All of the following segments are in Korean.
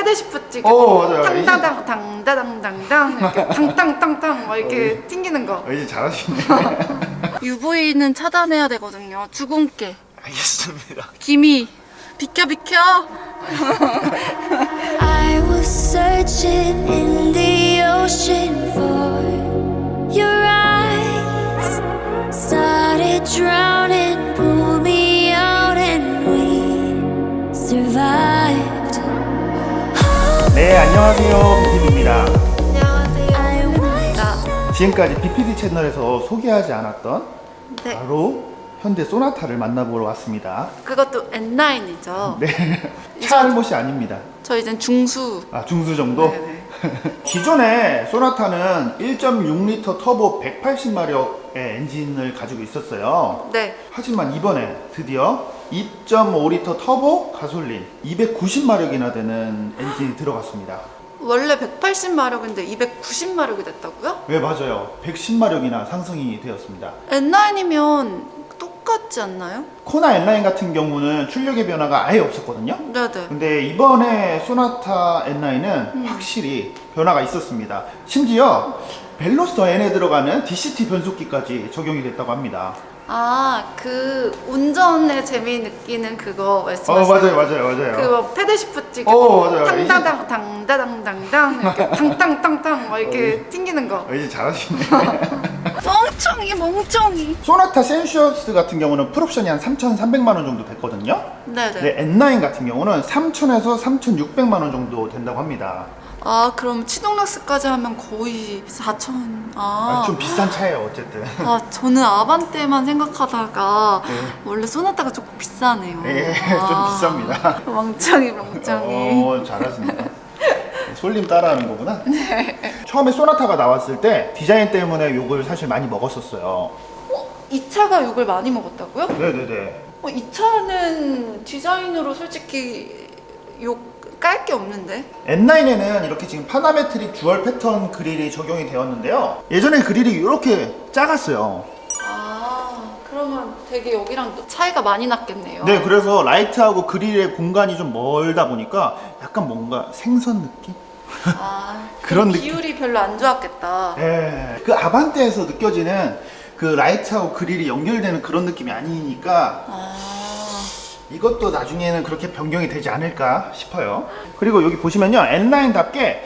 페드시프 찌개 어, 맞아요. 탕다당 당다당당당 이렇게 탕탕탕탕 막 이렇게 튕기는 거 어, 이제 잘하시네. UV는 차단해야 되거든요 주근깨 알겠습니다. 기미 비켜 비켜 I was searching in the ocean for your eyes. Started drowning, 네, 안녕하세요. 비피입니다. 안녕하세요 자, 지금까지 BPD 채널에서 소개하지 않았던 네 바로 현대 소나타를 만나보러 왔습니다. 그것도 N9이죠 네, 차알못이 아닙니다. 저 이젠 중수 아, 중수 정도? 네네. 기존에 소나타는 1.6L 터보 180마력의 엔진을 가지고 있었어요. 네 하지만 이번에 드디어 2.5L 터보 가솔린 290마력이나 되는 엔진이 들어갔습니다. 원래 180마력인데 290마력이 됐다고요? 네, 맞아요. 110마력이나 상승이 되었습니다. N9이면 똑같지 않나요? 코나 N9 같은 경우는 출력의 변화가 아예 없었거든요. 네네 근데 이번에 소나타 N9은 확실히 변화가 있었습니다. 심지어 벨로스터 N에 들어가는 DCT 변속기까지 적용이 됐다고 합니다. 아, 그 운전의 재미 느끼는 그거 어 말씀하시는 맞아요 맞아요 맞아요. 그뭐 페드시프찌개 어, 맞아요. 탕다당 당다당당당 이렇게 탕탕탕탕 막 이렇게 어, 튕기는 거 어, 이제 잘하시네. 멍청이 멍청이 소나타 센슈어스 같은 경우는 풀옵션이 한 3,300만 원 정도 됐거든요. 네네 네, N9 같은 경우는 3,000에서 3,600만 원 정도 된다고 합니다. 아 그럼 치동락스까지 하면 거의 4천 아, 아, 좀 비싼 차예요 어쨌든. 아 저는 아반떼만 생각하다가 네. 원래 소나타가 조금 비싸네요 예, 좀 아, 비쌉니다. 멍청이 멍청이 어, 잘하십니다. 솔림 따라하는 거구나. 처음에 소나타가 나왔을 때 디자인 때문에 욕을 사실 많이 먹었었어요. 어? 이 차가 욕을 많이 먹었다고요? 네네네. 어, 이 차는 디자인으로 솔직히 욕 깔 게 없는데 N9에는 이렇게 지금 파나메트릭 듀얼 패턴 그릴이 적용이 되었는데요. 예전에 그릴이 이렇게 작았어요. 아 그러면 되게 여기랑 또 차이가 많이 났겠네요 네, 그래서 라이트하고 그릴의 공간이 좀 멀다 보니까 약간 뭔가 생선 느낌? 아 그런 그런 느낌. 비율이 별로 안 좋았겠다 네. 그 아반떼에서 느껴지는 그 라이트하고 그릴이 연결되는 그런 느낌이 아니니까 아 이것도 나중에는 그렇게 변경이 되지 않을까 싶어요. 그리고 여기 보시면요. N9답게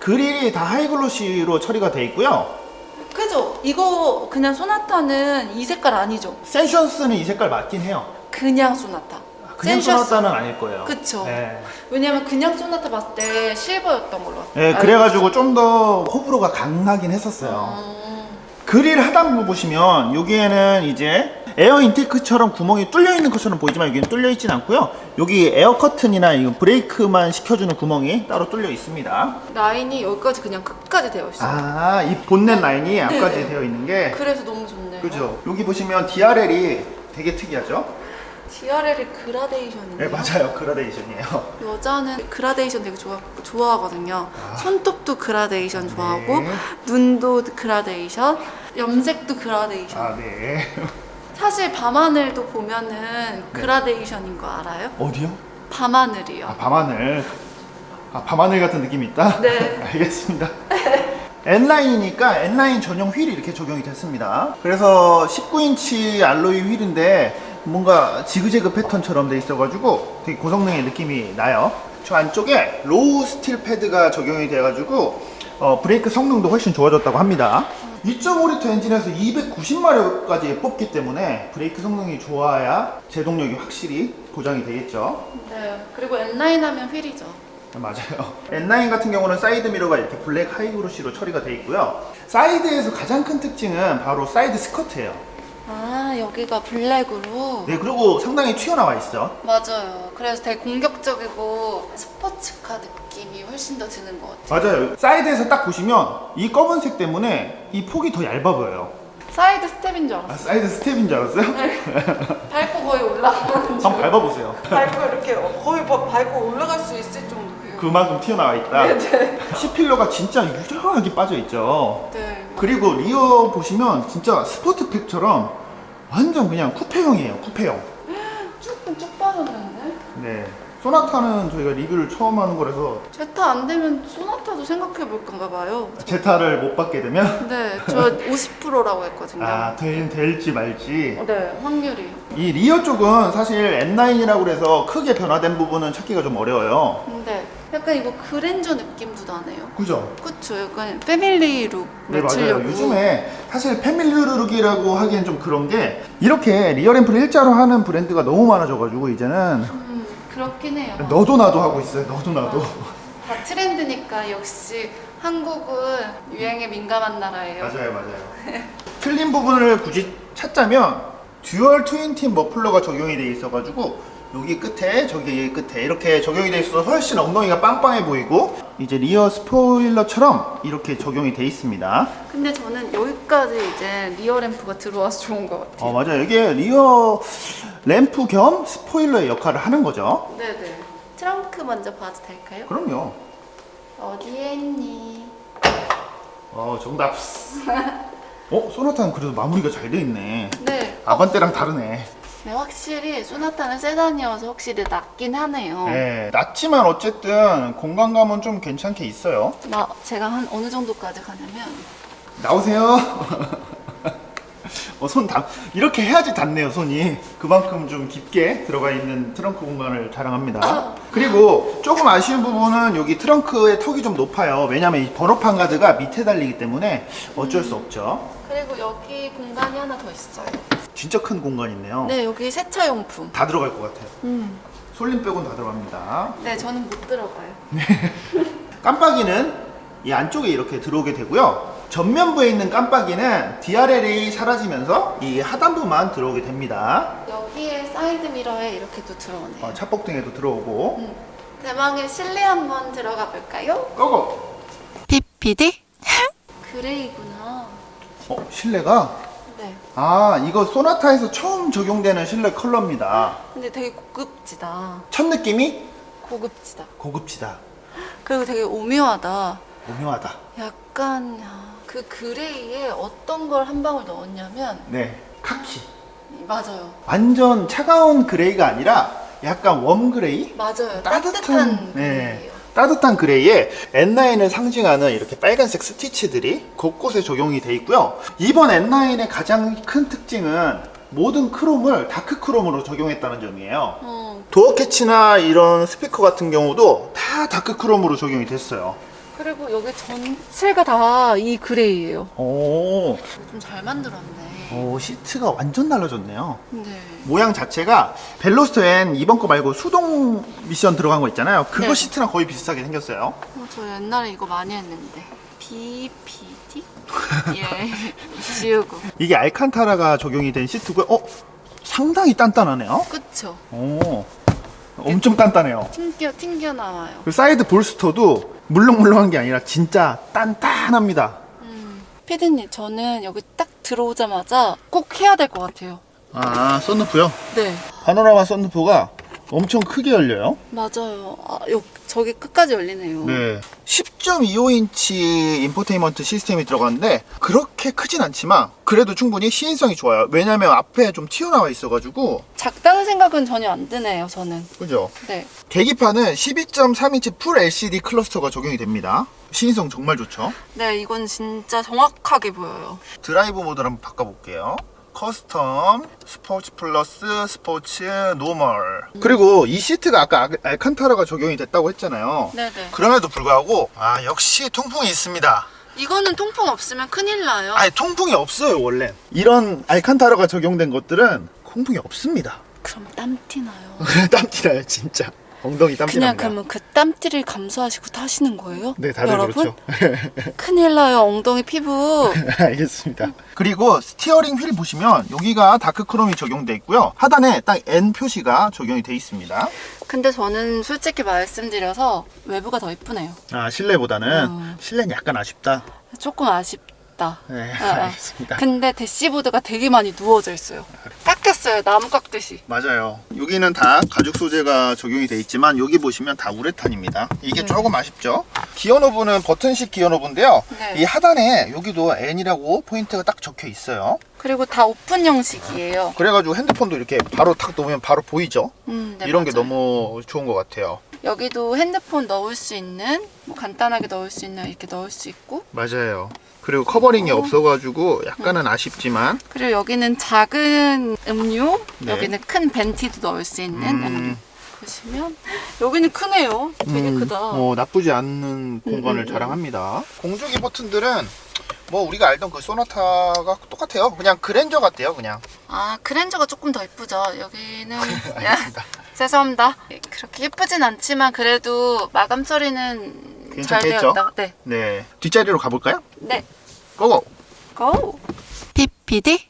그릴이 다 하이글로시로 처리가 돼 있고요. 그죠? 이거 그냥 소나타는 이 색깔 아니죠? 센션스는 이 색깔 맞긴 해요. 그냥 소나타 그냥 센셔스. 소나타는 아닐 거예요. 그쵸. 네. 왜냐면 그냥 소나타 봤을 때 실버였던 걸로 네, 알고 그래가지고 좀 더 호불호가 강하긴 했었어요. 음, 그릴 하단부 보시면 여기에는 이제 에어 인테이크처럼 구멍이 뚫려 있는 것처럼 보이지만 여기는 뚫려 있진 않고요. 여기 에어 커튼이나 이 브레이크만 식혀주는 구멍이 따로 뚫려 있습니다. 라인이 여기까지 그냥 끝까지 되어 있어요 아, 이 본넷 라인이 앞까지 네네. 되어 있는 게 그래서 너무 좋네요 그죠. 여기 보시면 DRL이 되게 특이하죠. DRL이 그라데이션인데요 네, 맞아요. 그라데이션이에요. 여자는 그라데이션 되게 좋아, 좋아하거든요. 손톱도 그라데이션 좋아하고, 아. 네. 눈도 그라데이션, 염색도 그라데이션. 아, 네. 사실 밤하늘도 보면은 그라데이션인 거 알아요? 어디요? 밤하늘이요. 아, 밤하늘. 아, 밤하늘 같은 느낌이 있다? 네. 알겠습니다. N9이니까 N9 전용 휠이 이렇게 적용이 됐습니다. 그래서 19인치 알로이 휠인데 뭔가 지그재그 패턴처럼 돼 있어가지고 되게 고성능의 느낌이 나요. 저 안쪽에 로우 스틸 패드가 적용이 돼가지고 어, 브레이크 성능도 훨씬 좋아졌다고 합니다. 2.5L 엔진에서 290마력까지 뽑기 때문에 브레이크 성능이 좋아야 제동력이 확실히 보장이 되겠죠. 네. 그리고 N9 하면 휠이죠. 맞아요. N9 같은 경우는 사이드 미러가 이렇게 블랙 하이그로시로 처리가 되어 있고요. 사이드에서 가장 큰 특징은 바로 사이드 스커트예요. 아, 여기가 블랙으로. 네, 그리고 상당히 튀어나와 있어. 맞아요. 그래서 되게 공격적이고 스포츠카 느낌이 훨씬 더 드는 것 같아요. 맞아요. 사이드에서 딱 보시면 이 검은색 때문에 이 폭이 더 얇아 보여요. 사이드 스텝인 줄 아, 알았어요. 사이드 스텝인 줄 알았어요? 밟고 거의 올라가는 줄. 한번 밟아보세요. 밟고 이렇게 거의 뭐 밟고 올라갈 수 있을 정도. 그만큼 튀어나와 있다. C필러가 진짜 유려하게 빠져 있죠. 네. 그리고 리어 보시면 진짜 스포트팩처럼 완전 그냥 쿠페형이에요. 쿠페형. 조금 쭉 빠졌는데? 네. 소나타는 저희가 리뷰를 처음 하는 거라서 제타 안 되면 소나타도 생각해 볼 건가 봐요. 제타를 못 받게 되면 네, 저 50%라고 했거든요. 아 될, 될지 말지 네, 확률이. 이 리어 쪽은 사실 N9이라고 그래서 크게 변화된 부분은 찾기가 좀 어려워요 근데 약간 이거 그랜저 느낌도 나네요. 그죠? 그쵸, 약간 패밀리 룩 네 맞추려고. 맞아요 요즘에 사실 패밀리룩이라고 하기엔 좀 그런 게 이렇게 리어램프를 일자로 하는 브랜드가 너무 많아져가지고 이제는 음, 그렇긴 해요. 너도 나도 하고 있어요 너도 나도 다 트렌드니까 역시 한국은 유행에 민감한 나라예요. 맞아요, 맞아요. 틀린 부분을 굳이 찾자면 듀얼 트윈틴 머플러가 적용이 돼 있어가지고 여기 끝에 저기 끝에 이렇게 적용이 돼 있어서 훨씬 엉덩이가 빵빵해 보이고 이제 리어 스포일러처럼 이렇게 적용이 돼 있습니다. 근데 저는 여기까지 이제 리어 램프가 들어와서 좋은 것 같아요. 어 맞아요. 이게 리어 램프 겸 스포일러의 역할을 하는 거죠. 네네. 트렁크 먼저 봐도 될까요? 그럼요. 어디에 있니? 어 정답. 어 소나타는 그래도 마무리가 잘 돼 있네. 네. 아반떼랑 다르네. 네, 확실히 소나타는 세단이어서 확실히 낫긴 하네요. 네, 낮지만 어쨌든 공간감은 좀 괜찮게 있어요. 나 제가 한 어느 정도까지 가냐면 나오세요. 어, 손 닿, 이렇게 해야지 닿네요, 손이. 그만큼 좀 깊게 들어가 있는 트렁크 공간을 자랑합니다. 그리고 조금 아쉬운 부분은 여기 트렁크의 턱이 좀 높아요. 왜냐면 이 번호판 가드가 밑에 달리기 때문에 어쩔 수 없죠. 그리고 여기 공간이 하나 더 있어요. 진짜 큰 공간 있네요. 네, 여기 세차용품. 다 들어갈 것 같아요. 음. 솔림 빼곤 다 들어갑니다. 네, 저는 못 들어가요. 깜빡이는 이 안쪽에 이렇게 들어오게 되고요. 전면부에 있는 깜빡이는 DRL이 사라지면서 이 하단부만 들어오게 됩니다. 여기에 사이드 미러에 이렇게도 들어오네요. 어, 차폭등에도 들어오고. 음. 대망의 실내 한번 들어가 볼까요? 고고! PPD? 그레이구나. 어, 실내가? 네. 아, 이거 소나타에서 처음 적용되는 실내 컬러입니다. 근데 되게 고급지다. 첫 느낌이 고급지다. 고급지다. 그리고 되게 오묘하다. 오묘하다. 약간 아, 그 그레이에 어떤 걸 한 방울 넣었냐면 네, 카키. 맞아요. 완전 차가운 그레이가 아니라 약간 웜 그레이? 맞아요. 따뜻한, 따뜻한 네. 그레이예요. 따뜻한 그레이에 N9을 상징하는 이렇게 빨간색 스티치들이 곳곳에 적용이 돼 있고요. 이번 N9의 가장 큰 특징은 모든 크롬을 다크 크롬으로 적용했다는 점이에요. 어, 도어 캐치나 이런 스피커 같은 경우도 다 다크 크롬으로 적용이 됐어요. 그리고 여기 전체가 다 이 그레이예요. 오, 좀 잘 만들었네. 오 시트가 완전 달라졌네요. 네. 모양 자체가 벨로스터 N 이번 거 말고 수동 미션 들어간 거 있잖아요. 그거 네. 시트랑 거의 비슷하게 생겼어요. 어, 저 옛날에 이거 많이 했는데. BPD? 예. 지우고. 이게 알칸타라가 적용이 된 시트고요. 어, 상당히 단단하네요. 그쵸? 오, 엄청 단단해요. 튕겨, 튕겨 나와요. 그 사이드 볼스터도 물렁물렁한 게 아니라 진짜 단단합니다. 음. 피디님, 저는 여기 딱 들어오자마자 꼭 해야 될 것 같아요. 아, 썬루프요? 네. 파노라마 썬루프가 엄청 크게 열려요. 맞아요. 아, 여, 저기 끝까지 열리네요. 네. 10.25인치 인포테인먼트 시스템이 들어갔는데 그렇게 크진 않지만 그래도 충분히 시인성이 좋아요. 왜냐면 앞에 좀 튀어나와 있어가지고 작다는 생각은 전혀 안 드네요, 저는. 그죠? 네. 계기판은 12.3인치 풀 LCD 클러스터가 적용이 됩니다. 시인성 정말 좋죠. 네, 이건 진짜 정확하게 보여요. 드라이브 모드를 한번 바꿔볼게요. 커스텀, 스포츠 플러스, 스포츠, 노멀. 그리고 이 시트가 아까 알- 알칸타라가 적용이 됐다고 했잖아요. 네네. 그럼에도 불구하고 아 역시 통풍이 있습니다. 이거는 통풍 없으면 큰일 나요. 아니 통풍이 없어요 원래. 이런 알칸타라가 적용된 것들은 통풍이 없습니다. 그럼 땀 티 나요. 땀티 나요 진짜. 엉덩이 땀티 그냥 납니다. 그러면 그 땀티를 감수하시고 타시는 거예요? 네 다들 여러분? 그렇죠. 큰일 나요, 엉덩이 피부. 알겠습니다. 그리고 스티어링 휠 보시면 여기가 다크 크롬이 적용돼 있고요. 하단에 딱 N 표시가 적용이 돼 있습니다. 근데 저는 솔직히 말씀드려서 외부가 더 이쁘네요. 아 실내보다는 음. 실내는 약간 아쉽다. 조금 아쉽다. 네 아, 아. 알겠습니다. 근데 대시보드가 되게 많이 누워져 있어요. 딱 깎였어요. 나무 깎듯이. 맞아요. 여기는 다 가죽 소재가 적용이 돼 있지만 여기 보시면 다 우레탄입니다. 이게 네. 조금 아쉽죠. 기어 노브는 버튼식 기어 노브인데요. 네. 이 하단에 여기도 N이라고 포인트가 딱 적혀 있어요. 그리고 다 오픈 형식이에요. 그래가지고 핸드폰도 이렇게 바로 탁 놓으면 바로 보이죠. 음, 네, 이런 게 맞아요. 너무 좋은 것 같아요. 여기도 핸드폰 넣을 수 있는 뭐 간단하게 넣을 수 있는 이렇게 넣을 수 있고 맞아요. 그리고 커버링이 없어가지고 약간은 아쉽지만 그리고 여기는 작은 음료 네. 여기는 큰 벤티도 넣을 수 있는 음. 보시면 여기는 크네요 되게 음, 크다 어, 나쁘지 않는 공간을 음, 음. 자랑합니다. 공조기 버튼들은 뭐 우리가 알던 그 소나타가 똑같아요. 그냥 그랜저 같대요, 그냥. 아 그랜저가 조금 더 예쁘죠 여기는 알겠습니다. 죄송합니다 그렇게 예쁘진 않지만 그래도 마감 처리는 잘 괜찮겠죠? 되었다 네. 네. 뒷자리로 가볼까요? 네. 고고! 고! PPD?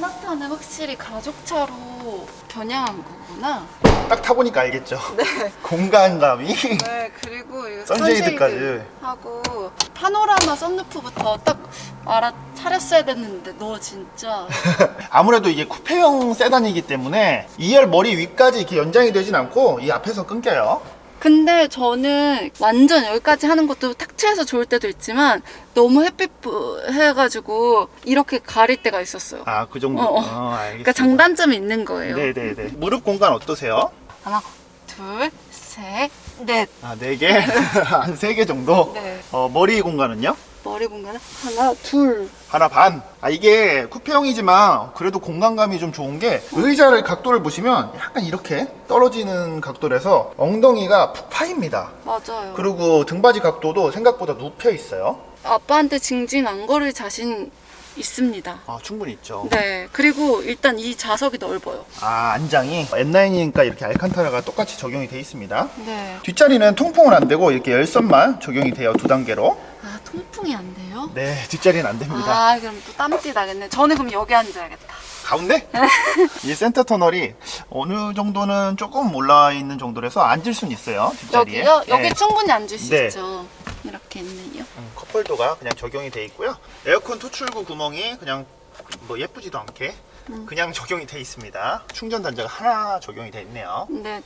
아, 소나타는 확실히 가족차로 겨냥한 거구나. 딱 타보니까 알겠죠? 네. 공간감이. 네, 그리고 이거 선쉐이드까지. 선쉐이드 하고 파노라마 썬루프부터 딱 알아 차렸어야 됐는데 너 진짜 아무래도 이게 쿠페형 세단이기 때문에 2열 머리 위까지 이렇게 연장이 되진 않고 이 앞에서 끊겨요. 근데 저는 완전 여기까지 하는 것도 탁트해서 좋을 때도 있지만 너무 햇빛 해가지고 이렇게 가릴 때가 있었어요. 아, 그 정도. 어, 어. 어, 알겠습니다. 그러니까 장단점이 있는 거예요. 네네네. 무릎 공간 어떠세요? 하나, 둘, 셋, 넷. 아, 4개? 한 3개 정도? 네. 어, 머리 공간은요? 머리 공간은 하나, 둘. 하나 반. 아, 이게 쿠페형이지만 그래도 공간감이 좀 좋은 게 의자를 각도를 보시면 약간 이렇게 떨어지는 각도라서 엉덩이가 푹 파입니다. 맞아요. 그리고 등받이 각도도 생각보다 눕혀 있어요. 아빠한테 징징 안 걸을 자신 있습니다. 아, 충분히 있죠. 네. 그리고 일단 이 좌석이 넓어요. 아, 안장이 N9이니까 이렇게 알칸타라가 똑같이 적용이 돼 있습니다. 네. 뒷자리는 통풍은 안 되고 이렇게 열선만 적용이 돼요. 두 단계로. 아, 통풍이 안 돼요? 네, 뒷자리는 안 됩니다. 아, 그럼 또 땀띠 나겠네. 저는 그럼 여기 앉아야겠다. 가운데? 이 센터 터널이 어느 정도는 조금 올라 있는 정도라서 앉을 수는 있어요. 뒷자리에. 여기요? 여기 네. 충분히 앉을 수 네. 있죠. 이렇게 있네요. 음, 컵홀더가 그냥 적용이 돼 있고요. 에어컨 토출구 구멍이 그냥 뭐 예쁘지도 않게 음. 그냥 적용이 돼 있습니다. 충전 단자가 하나 적용이 돼 있네요. 네네.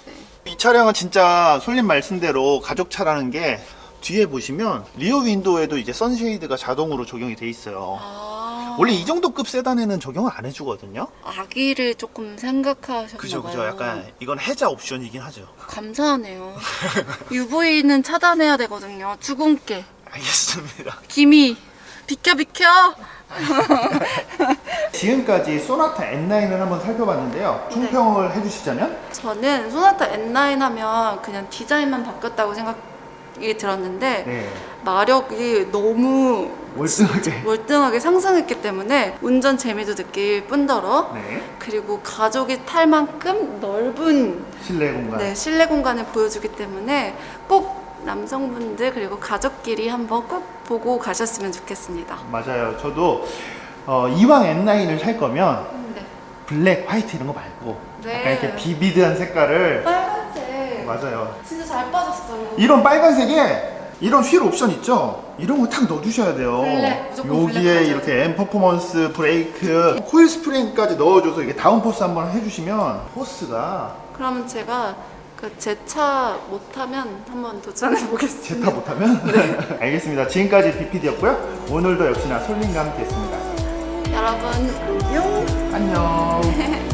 이 차량은 진짜 솔님 말씀대로 가족 차라는 게 뒤에 보시면 리어 윈도우에도 이제 선쉐이드가 자동으로 적용이 돼 있어요. 아. 원래 이 정도 급 세단에는 적용을 안 해주거든요. 아기를 조금 생각하셨나 그죠. 그죠. 약간 이건 해자 옵션이긴 하죠. 감사하네요. UV는 차단해야 되거든요. 주근깨. 알겠습니다. 기미. 비켜 비켜. 지금까지 소나타 N9을 한번 살펴봤는데요. 총평을 해주시자면? 저는 소나타 N9 하면 그냥 디자인만 바뀌었다고 생각 이 들었는데 네. 마력이 너무 월등하게. 월등하게 상승했기 때문에 운전 재미도 느낄 뿐더러 네. 그리고 가족이 탈 만큼 넓은 실내 공간. 네, 실내 공간을 보여주기 때문에 꼭 남성분들 그리고 가족끼리 한번 꼭 보고 가셨으면 좋겠습니다. 맞아요. 저도 어, 이왕 N9을 살 거면 네. 블랙, 화이트 이런 거 말고 네. 약간 이렇게 비비드한 색깔을 빨간색 맞아요. 진짜 잘 빠졌어요. 이런 빨간색에 이런 휠 옵션 있죠? 이런 거 탁 넣어주셔야 돼요. 블랙, 무조건 블랙 여기에 맞아요. 이렇게 M 퍼포먼스 브레이크, 코일 스프링까지 넣어줘서 이게 다운포스 한번 해주시면 포스가 그러면 제가 그 제 차 못하면 한번 도전해 보겠습니다. 제타 못하면? 알겠습니다. 지금까지 BPD였고요. 오늘도 역시나 솔님과 함께했습니다. 여러분 안녕. 안녕.